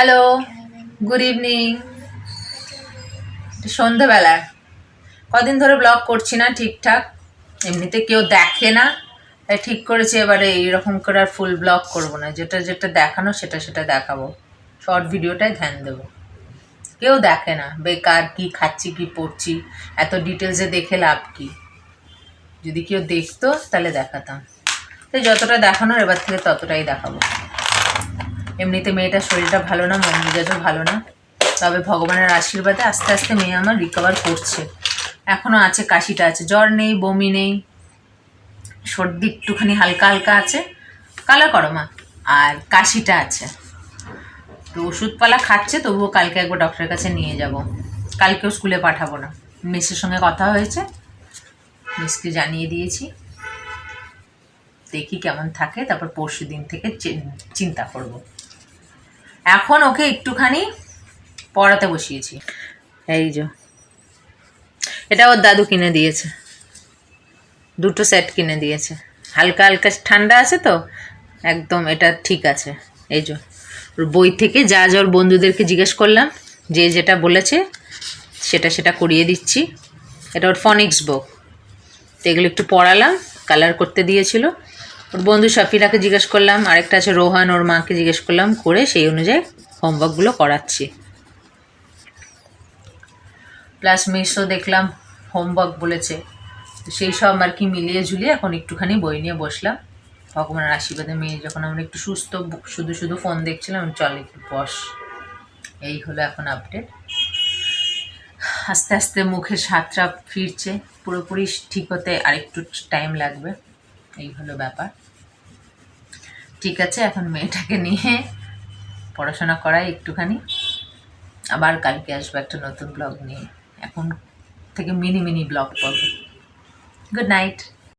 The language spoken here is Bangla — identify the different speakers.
Speaker 1: হ্যালো গুড ইভিনিং সন্ধেবেলা কদিন ধরে ব্লগ করছি না ঠিকঠাক। এমনিতে কেউ দেখে না। তাই ঠিক করেছি এবারে এইরকম করে আর ফুল ব্লগ করব না। যেটা যেটা দেখানো সেটা সেটা দেখাবো। শর্ট ভিডিওটাই ধ্যান দেবো। কেউ দেখে না। বেকার, কি খাচ্ছি, কি পড়ছি, এত ডিটেলসে দেখে লাভ কি? যদি কেউ দেখতো তাহলে দেখাতাম। তাই যতটা দেখানোর এবার থেকে ততটাই দেখাবো। এমনিতে মেয়েটার শরীরটা ভালো না, মন মেজাজও ভালো না। তবে ভগবানের আশীর্বাদে আস্তে আস্তে মেয়ে আমার রিকভার করছে। এখনও আছে, কাশিটা আছে। জ্বর নেই, বমি নেই। সর্দি একটুখানি হালকা হালকা আছে। কালার করো মা আর কাশিটা আছে। তো ওষুধপালা খাচ্ছে, তবুও কালকে একবার ডক্টরের কাছে নিয়ে যাব। কালকেও স্কুলে পাঠাবো না। মিসের সঙ্গে কথা হয়েছে। মিসকে জানিয়ে দিয়েছি। দেখি কেমন থাকে। তারপর পরশু দিন থেকে চিন্তা করব। এখন ওকে একটুখানি পড়াতে বসিয়েছি। এই যে। এটা ওর দাদু কিনে দিয়েছে। দুটো সেট কিনে দিয়েছে। হালকা হালকা ঠান্ডা আছে তো? একদম এটা ঠিক আছে। এই যে। বই থেকে যা যা ওর বন্ধুদেরকে জিজ্ঞেস করলাম, যে যেটা বলেছে, সেটা সেটা করিয়ে দিচ্ছি। এটা ওর ফনিক্স বুক তো এগুলো একটু পড়ালাম কালার করতে দিয়েছিল। ওর বন্ধু সাফিরাকে জিজ্ঞেস করলাম, আরেকটা আছে রোহান, ওর মাকে জিজ্ঞেস করলাম, করে সেই অনুযায়ী হোমওয়ার্কগুলো করাচ্ছি। প্লাস মিসও দেখলাম হোমওয়ার্ক বলেছে। সেই সব আর কি মিলিয়ে ঝুলিয়ে এখন একটুখানি বই নিয়ে বসলাম। ভগবানের আশীর্বাদে মেয়ে যখন আমরা একটু সুস্থ, শুধু শুধু ফোন দেখছিলাম চল একটু বস। এই হলো এখন আপডেট আস্তে আস্তে মুখের স্বাদটা ফিরছে, পুরোপুরি ঠিক হতে আরেকটু টাইম লাগবে। এই হলো ব্যাপার। ঠিক আছে, এখন মেয়েটাকে নিয়ে পড়াশোনা করাই একটুখানি। আবার কালকে আসব একটা নতুন ব্লগ নিয়ে। এখন থেকে মিনি মিনি ব্লগ পাবো গুড নাইট